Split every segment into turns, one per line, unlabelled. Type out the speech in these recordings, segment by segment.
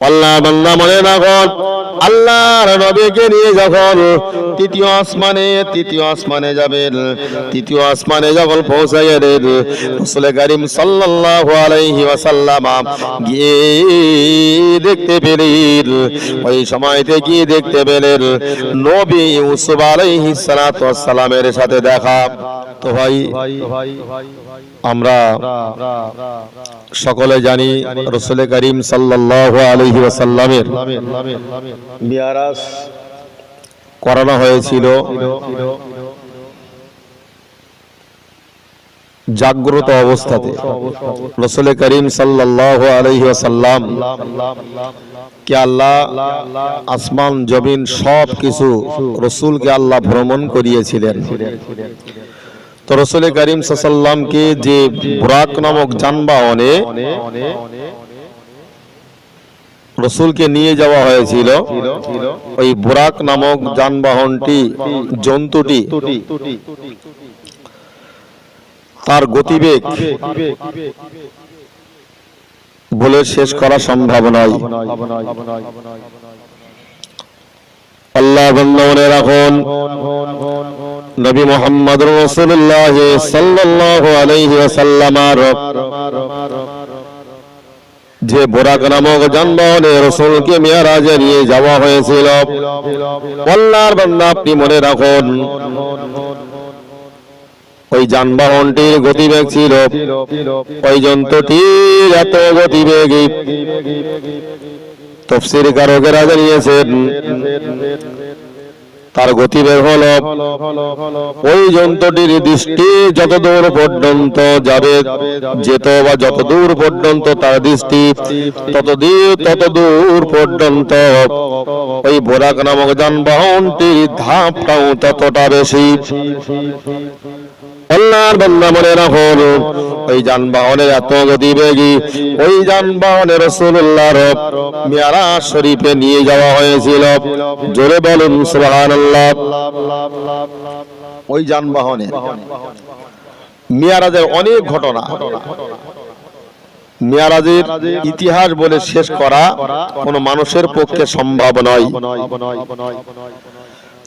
আল্লাহ বান্দা মনে রাখুন আল্লাহর নবীকে নিয়ে যখন তৃতীয় আসমানে তৃতীয় আসমানে যাবেন, তৃতীয় আসমানে যখন পৌঁছায় রসুল করিম সাল্লাল্লাহু আলাইহি ওয়াসাল্লাম গিয়ে দেখতে পেলেন। ওই সময়তে গিয়ে দেখতে পেলেন নবী ইউসুফ আলাইহিস সালাতু সালামের সাথে দেখা। তো ভাই, আমরা সকলে জানি রসুল করিম ওয়াসাল্লামের মিয়ারাজ করানো হয়েছিল। জাগ্রত অবস্থাতে। রসুল করিম ওয়াসাল্লাম কে আল্লাহ আসমান, জমিন সব কিছু রসুলকে আল্লাহ ভ্রমণ করিয়েছিলেন। তো রসুল করিম সাল্লামকে যে বুরাক নামক যানবাহনে রসুলকে নিয়ে যাওয়া হয়েছিল, ওই বুরাক নামক যানবাহনটি, জন্তুটি, তার গতিবেগ বলে শেষ করা সম্ভব নয়। আল্লাহ বন্ধনে রাখুন। নবী মোহাম্মদ রসুল্লাহ সাল্লাল্লাহু আলাইহি ওয়াসাল্লামার যে বোরাক নামক যানবাহনে রসুলকে মেয়ারাজে নিয়ে যাওয়া হয়েছিল। আল্লাহর বান্দা আপনি মনে রাখুন, ওই যানবাহনটির গতিবেগ ছিল। ওই যন্ত্রটির এত গতিবেগী তফসির কারকেরা জানিয়েছেন, তার গতিবেগ হলো। ওই যন্ত্রটির দৃষ্টি যত দূর পর্যন্ত যাবে, যেত বা যত দূর পর্যন্ত তার দৃষ্টি তত দূর তত দূর পর্যন্ত। ওই বোরাক নামক যানবাহনটির ধাপটাও ততটা বেশি। আল্লাহর বান্দা মনে রাখুন ওই যানবাহনের এত গতিবেগী, ওই যানবাহনে রসুল্লাহর মিয়ারাজ শরীফে নিয়ে যাওয়া হয়েছিল। জোরে বলুন, সুবহানাল্লাহ। ওই যানবাহনে মিয়ারাজের অনেক ঘটনা। মিয়ারাজের ইতিহাস বলে শেষ করা কোনো মানুষের পক্ষে সম্ভব নয়।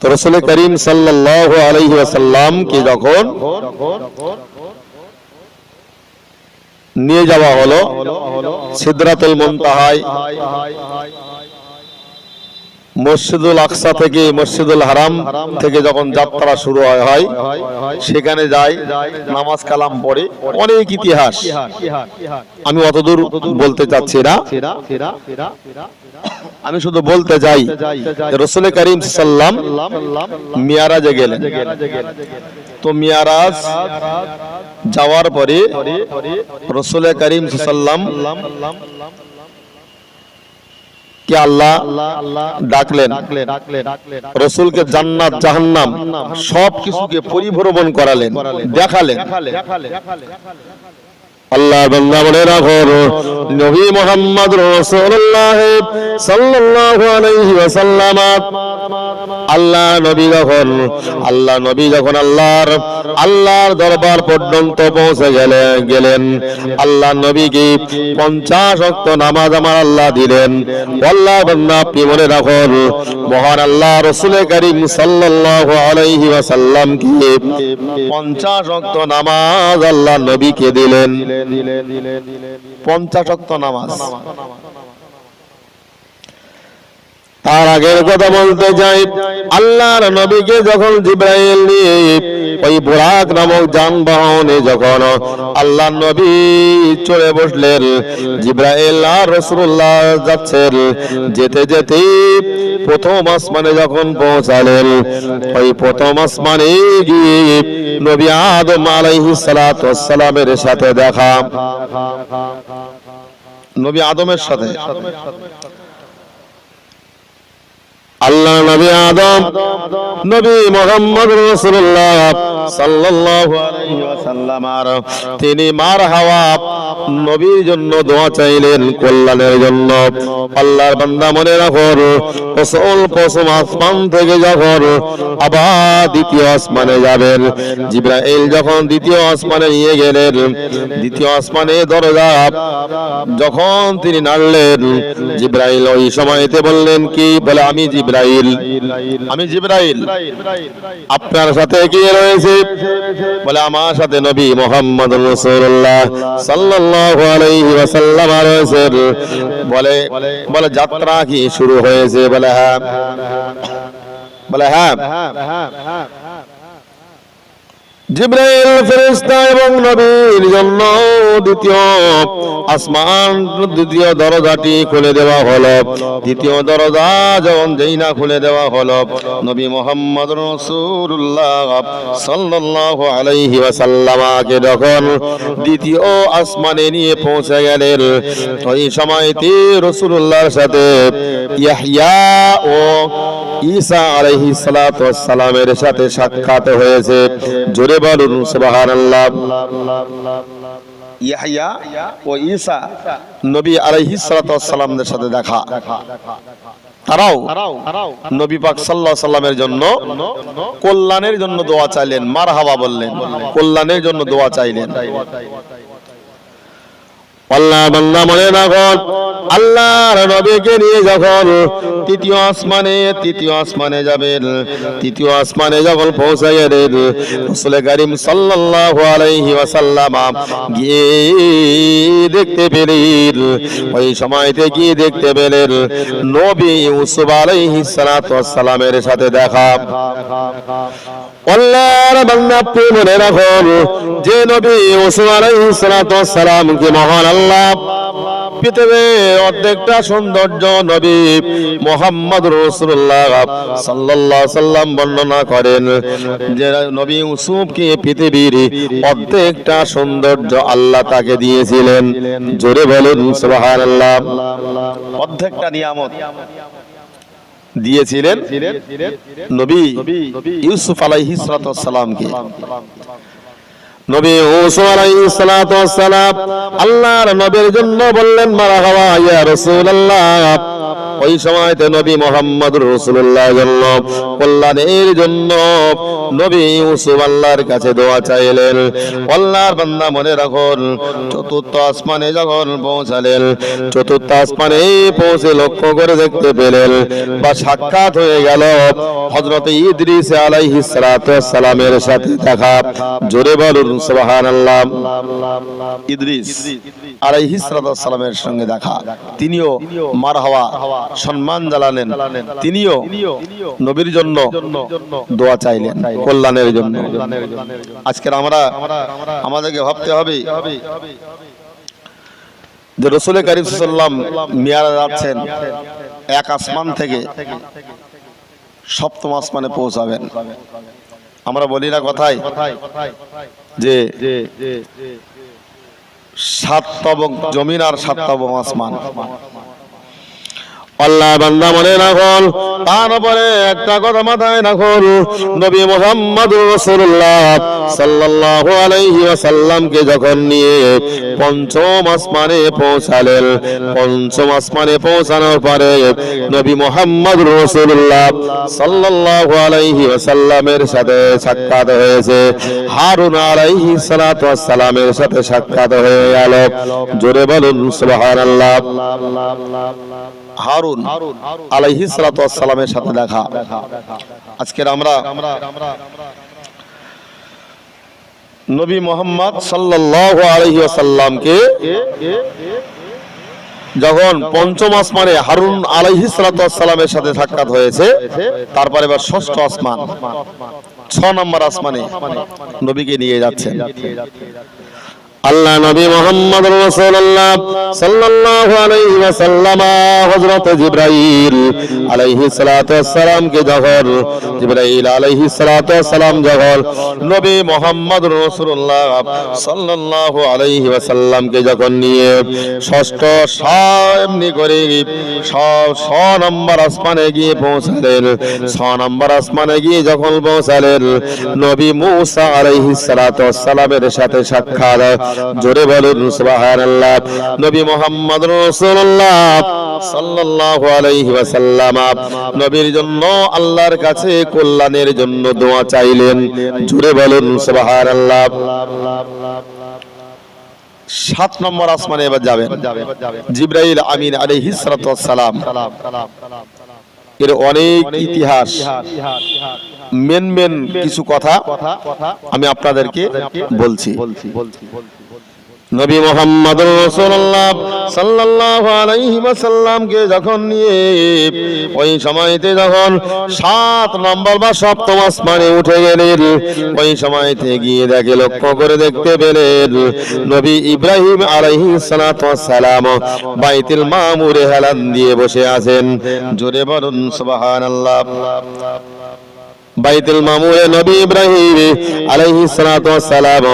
তো রসুল করিম সাল্লাল্লাহু আলাইহি ওয়াসাল্লাম যখন নিয়ে যাওয়া হলো সিদ্ধাতুল মুনতাহায় মসজিদুল আকসা থেকে মসজিদুল হারাম থেকে যখন যাত্রা শুরু হয় সেখানে যাই, নামাজ কালাম পড়ে। অনেক ইতিহাস। আমি অতদূর বলতে চাচ্ছি না। আমি শুধু বলতে চাই রসুল করিম সাল্লাম মিয়ারাজে গেলেন। তো মিয়ারাজ যাওয়ার পরে রসুল করিম সাল্লাম কে আল্লাহ ডাকলেন। রসুলকে জান্নাত, জাহান্নাম সব কিছুকে পরিভ্রমণ করালেন, দেখালেন। আল্লাহ বান্দা বলে, রাখো, নবী মোহাম্মদ রাসূলুল্লাহ সাল্লাল্লাহু আলাইহি ওয়াসাল্লাম আল্লাহ নবী যখন, আল্লাহ নবী যখন আল্লাহর আল্লাহর দরবার পর্যন্ত পৌঁছে গেলেন গেলেন, আল্লাহ নবীকে পঞ্চাশ ওয়াক্ত নামাজ আমার আল্লাহ দিলেন। আল্লাহ বান্দা, আপনি মনে রাখুন, মহান আল্লাহ রসুল করিম সাল্লাল্লাহু আলাইহি ওয়াসাল্লামকে পঞ্চাশ ওয়াক্ত নামাজ আল্লাহ নবীকে দিলেন। পঞ্চাশ ওয়াক্ত নামাজ। তার আগের কথা বলতে চাই, আল্লাহর নবীকে যখন জিব্রাইল নিয়ে, ওই বুরাক নামক যানবাহনে যখন আল্লাহ নবী চলে বসলেন, জিব্রাইল আর রসুল্লাহ যাচ্ছেন, যেতে যেতে প্রথম আসমানে যখন পৌঁছালেন, ওই প্রথম আসমানে গিয়ে নবী আদম আলাইহিস সালাতু সালামের সাথে দেখা। নবী আদমের সাথে। আল্লাহ নবী আদম, নবী মোহাম্মদ রাসূলুল্লাহ সাল্লাল্লাহু আলাইহি ওয়াসাল্লাম। তিনি মার হাওয়া নবীর জন্য দোয়া চাইলেন কল্যাণের জন্য। আল্লাহর বান্দা মনে রাখো ওসল পশম আসমান থেকে যখন আবার দ্বিতীয় আসমানে যাবেন, জিব্রাইল যখন দ্বিতীয় আসমানে নিয়ে গেলেন, দ্বিতীয় আসমানে দরজা যখন তিনি নাড়লেন, জিব্রাইল ওই সময়তে বললেন কি? বলে, আমি জিব্রাইল আমি জিব্রাইল। আপনার সাথে কি রয়েছে? বলে আমার সাথে নবী মোহাম্মদ রাসূলুল্লাহ সাল্লাল্লাহু আলাইহি ওয়াসাল্লাম রয়েছে বলে বলে যাত্রা কি শুরু হয়েছে? বলে হ্যাঁ। বলে হ্যাঁ। জিব্রাইল, ফেরেশতা এবং নবীর জন্য দ্বিতীয় আসমান দ্বিতীয় দরজাটি খুলে দেওয়া হলো। দ্বিতীয় দরজা যখন যেই না খুলে দেওয়া হলো, নবী মোহাম্মদ আলাইহি যখন দ্বিতীয় আসমানে নিয়ে পৌঁছে গেলেন, ওই সময়তে রাসূলুল্লাহর সাথে ও ঈসা ওয়াস সালামের সাথে সাক্ষাৎ হয়েছে। জোরে বলুন সুবহানাল্লাহ। ও ঈসা নবী আলাইহিস সাথে দেখা। তারাও নবী পাক সাল্লামের জন্য কল্যাণের জন্য দোয়া চাইলেন, মারহাবা বললেন, কল্যাণের জন্য দোয়া চাইলেন। আল্লাহ বান্দা মনে রাখুন আল্লাহর নবীকে নিয়ে যখন তৃতীয় আসমানে তৃতীয় আসমানে যাবেন, তৃতীয় আসমানে যখন পৌঁছে গেলেন রাসূল করিম সাল্লাল্লাহু আলাইহি ওয়াসাল্লাম গিয়ে দেখতে পেলেন। ওই সময়তে গিয়ে দেখতে পেলেন নবী ইউসুফ আলাইহিস সালাতু সালামের সাথে দেখা। আল্লাহর বান্দা আপনি মনে যে নবী ইউসুফ আলাইহিস সালাতু সালাম কি মহান আল্লাহ, পৃথিবীর অর্ধেকটা সৌন্দর্য নবী মোহাম্মদ রসুল্লাহ আলাইহি সাল্লাম বর্ণনা করেন, যে নবী ইউসুফকে পৃথিবীর অর্ধেকটা সৌন্দর্য আল্লাহ তাকে দিয়েছিলেন। জোরে বলুন, সুবহানাল্লাহ। অর্ধেকটা নিয়ামত। দিয়েছিলেন নবী ইউসুফ আলাইহিস সালামকে নবী সালাতু ওয়াস সালাম আল্লাহর নবীর জন্য বললেন, মারা হওয়া ইয়া রাসূলুল্লাহ। ওই সময়তে নবী মুহাম্মদ রাসূলুল্লাহ জন্য কল্যাণের জন্য নবী ইউসুফ আল্লাহর কাছে দোয়া চাইলেন। আল্লাহর বান্দা মনে রাখুন, চতুর্থ আসমানে যখন পৌঁছালেন, চতুর্থ আসমানে পৌঁছে লক্ষ্য করে দেখতে পেলেন বা সাক্ষাৎ হয়ে গেল হযরত ইদ্রিস আলাইহিস সালাতু সালামের সাথে দেখা। জোরে বলুন, সুবহানাল্লাহ। ইদ্রিস ওয়াস সালামের সঙ্গে দেখা। তিনিও মারহাবা সম্মান জানালেন। তিনিও নবীর জন্য দোয়া চাইলেন কল্যাণের জন্য। আজকের আমরা আমাদেরকে ভাবতে হবে যে রসুল করিম সাল্লাম মিয়ারা যাচ্ছেন, এক আসমান থেকে সপ্তম আসমানে পৌঁছাবেন। আমরা বলি না কথাই যে সাত তবক জমিন আর সাত তবক আসমান। আল্লাহ বান্দা মনে রাখুন তার উপরে একটা কথা মাথায় রাখুন। নবী মোহাম্মদ রাসূলুল্লাহ সাল্লাল্লাহু আলাইহি ওয়াসাল্লামকে যখন নিয়ে পঞ্চম আসমানে পৌঁছালেন, পঞ্চম আসমানে পৌঁছানোর পরে নবী মোহাম্মদ রাসূলুল্লাহ সাল্লাল্লাহু আলাইহি ওয়াসাল্লামের সাথে সাক্ষাৎ হয়েছে। হারুন আলাইহি সালাতু সাথে সাক্ষাৎ হয়ে গেল। জোরে বলুন, সুবহানাল্লাহ। হারুন আলাইহিস সালাতু ওয়াসসালামের সাথে দেখা। আজকের আমরা নবী মোহাম্মদ সাল্লাল্লাহু আলাইহি ওয়াসাল্লামকে যখন পঞ্চম আসমানে হারুন আলাইহিস সালাতু ওয়াসসালামের সাথে সাক্ষাৎ হয়েছে, তারপরে এবার ষষ্ঠ আসমান, ছ নম্বর আসমানে নবীকে নিয়ে যাচ্ছেন। আল্লাহ নবী মোহাম্মদ রাসূলুল্লাহ সাল্লাল্লাহু আলাইহি ওয়াসাল্লাম, হযরত জিবরাইল আলাইহিস সালাতু ওয়াসসালাম কে যখন জিবরাইল আলাইহিস সালাতু ওয়াসসালাম যখন নবী মোহাম্মদ রাসূলুল্লাহ সাল্লাল্লাহু আলাইহি ওয়াসাল্লাম কে যখন নিয়ে ষষ্ঠ সামনে করে সব ছ নম্বর আসমানে গিয়ে পৌঁছালেন, ছ নম্বর আসমানে গিয়ে যখন পৌঁছালেন, নবী মুসা আলাইহিস সালাতু ওয়াসসালামের সাথে সাক্ষাৎ জোরে বলুন, সুবহানাল্লাহ। নবী মুহাম্মদ রাসূলুল্লাহ সাল্লাল্লাহু আলাইহি ওয়াসাল্লাম, নবীর জন্য আল্লাহর কাছে কল্যাণের জন্য দোয়া চাইলেন। জোরে বলুন, সুবহানাল্লাহ। সাত নম্বর আসমানে এবার যাবেন। জিব্রাইল আমিন আলাইহিস ওয়াসসালাম। এর অনেক ইতিহাস। মেন মেন কিছু কথা আমি আপনাদেরকে বলছি। নবী মোহাম্মদ রাসূলুল্লাহ সাল্লাল্লাহু আলাইহি ওয়াসাল্লামকে যখন নিয়ে ওই সময়তে যখন সাত নম্বর বা সপ্তম আসমানে উঠে গেলেন, ওই সময়তে গিয়ে দেখে লক্ষ্য করে দেখতে পেলেন নবী ইব্রাহিম আলাইহিস সালাতু ওয়াসসালাম বাইতুল মামুরে হেলান দিয়ে বসে আছেন। জোরে বলুন, সুবহানাল্লাহ। বাইতুল মামুরে নবী ইব্রাহিম আলাইহিস সালাতু ওয়াসসালাম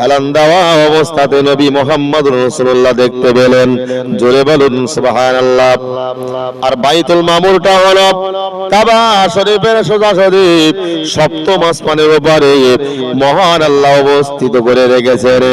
হেলান দেওয়া অবস্থাতে নবী মুহাম্মদ রাসূলুল্লাহ দেখতে পেলেন। জোরে বলুন, সুবহানাল্লাহ। আর বাইতুল মামুরটা হলো কাবা শরীফের সোজা শরীফ, সপ্তম আসমানের উপরে মহান আল্লাহ অবস্থিত করে রেখেছেন।